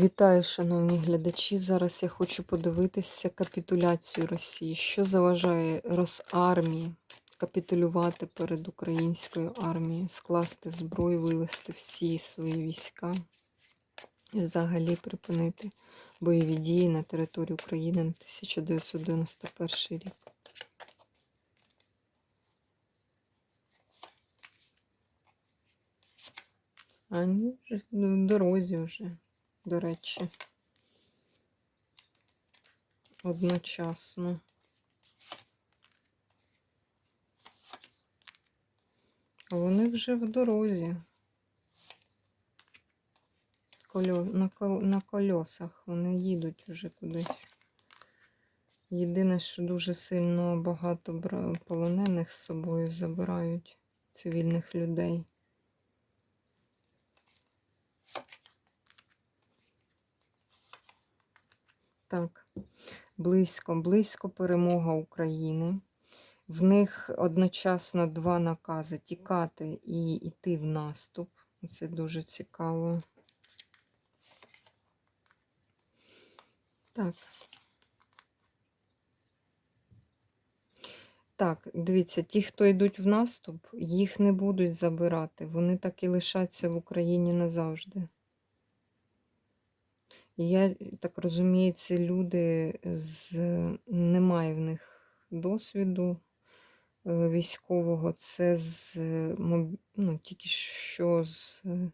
Вітаю, шановні глядачі. Зараз я хочу подивитися капітуляцію Росії. Що заважає Росармії капітулювати перед українською армією, скласти зброю, вивести всі свої війська і взагалі припинити бойові дії на території України на 1991 рік. А ні, вже в дорозі вже, до речі. Одночасно. Вони вже в дорозі. На кольосах вони їдуть вже кудись. Єдине, що дуже сильно багато полонених з собою забирають цивільних людей. Так, близько, близько перемога України. В них одночасно два накази тікати і йти в наступ. Це дуже цікаво. Так. Так, дивіться, ті, хто йдуть в наступ, їх не будуть забирати. Вони так і лишаться в Україні назавжди. Я так розумію, ці люди з немає в них досвіду е, військового. Це з е, ну, тільки що з е,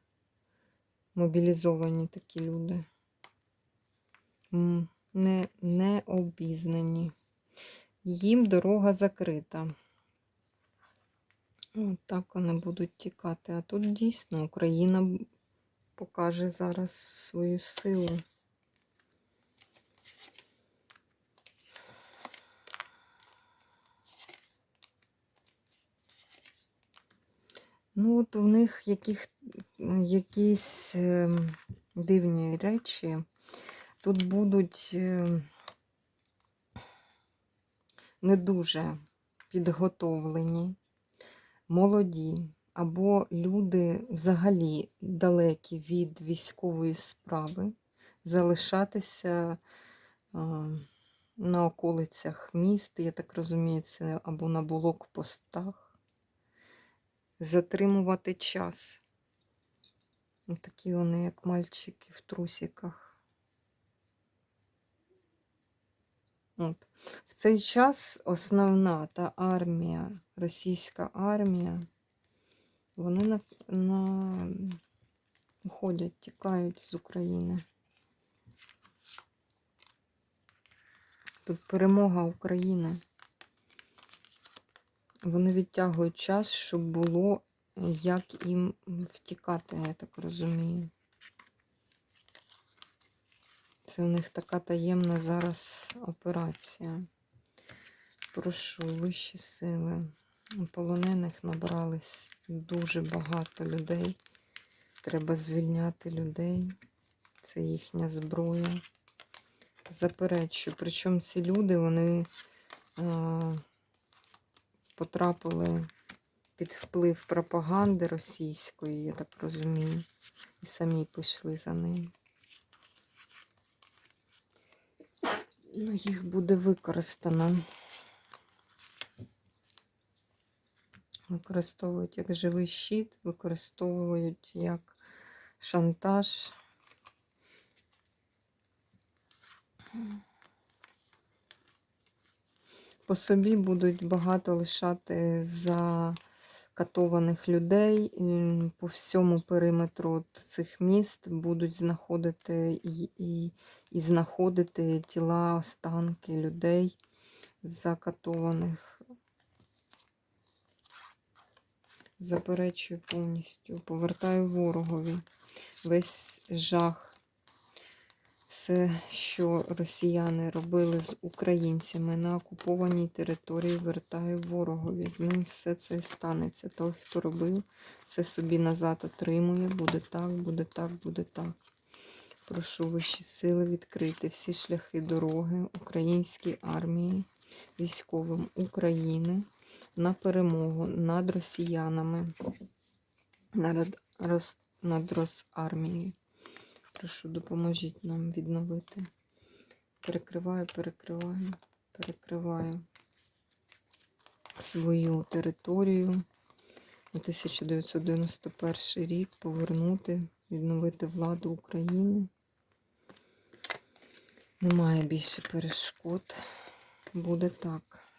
мобілізовані такі люди. Не, не обізнані. Їм дорога закрита. От так вони будуть тікати. А тут дійсно Україна покаже зараз свою силу. Ну, от у них яких, якісь ем, дивні речі. Тут будуть ем, не дуже підготовлені, молоді, або люди взагалі далекі від військової справи, залишатися а, на околицях міст, я так розумію, це або на блокпостах, затримувати час. Такі вони, як мальчики в трусиках. От. В цей час основна та армія, російська армія, вони на, на... уходять, тікають з України. Тут перемога України. Вони відтягують час, щоб було як їм втікати, я так розумію. Це в них така таємна зараз операція. Прошу вищі сили. Полонених набрались дуже багато людей. Треба звільняти людей. Це їхня зброя. Заперечую. Причому ці люди, вони потрапили під вплив пропаганди російської, я так розумію, і самі пішли за ним. Ну, їх буде використано. Використовують як живий щит, використовують як шантаж. По собі будуть багато лишати закатованих людей. По всьому периметру цих міст будуть знаходити і, і, і знаходити тіла, останки людей закатованих. Заперечую повністю, повертаю ворогові весь жах, все, що росіяни робили з українцями на окупованій території, вертаю ворогові. З ним все це станеться. Той, хто робив, все собі назад отримує. Буде так, буде так, буде так. Прошу вищі сили відкрити всі шляхи дороги українській армії, військовим України на перемогу над росіянами, над, Рос, над Росармією. Прошу, допоможіть нам відновити. Перекриваю, перекриваю, перекриваю свою територію на 1991 рік, повернути, відновити владу України. Немає більше перешкод. Буде так.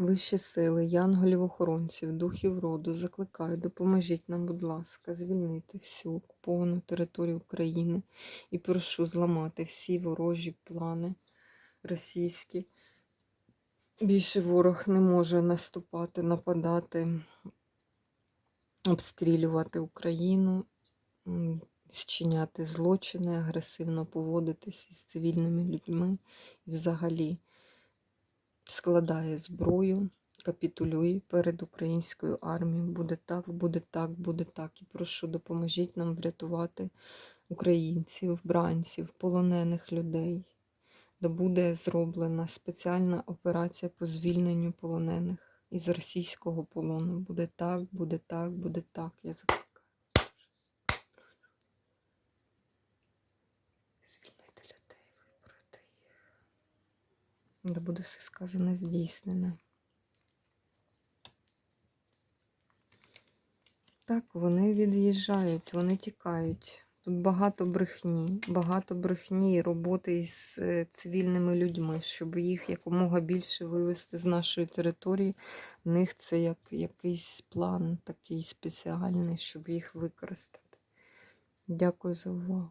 Вищі сили, янголів-охоронців, духів роду, закликаю, допоможіть нам, будь ласка, звільнити всю окуповану територію України і прошу зламати всі ворожі плани російські. Більше ворог не може наступати, нападати, обстрілювати Україну, зчиняти злочини, агресивно поводитися з цивільними людьми і взагалі складає зброю, капітулює перед українською армією. Буде так, буде так, буде так. І прошу, допоможіть нам врятувати українців, бранців, полонених людей. Де буде зроблена спеціальна операція по звільненню полонених із російського полону. Буде так, буде так, буде так. Я закликаю. Звільнити людей, вибрати їх. Де буде все сказане здійснене. Так, вони від'їжджають, вони тікають. Тут багато брехні, багато брехні і роботи із е, цивільними людьми, щоб їх якомога більше вивести з нашої території. В них це як якийсь план такий спеціальний, щоб їх використати. Дякую за увагу.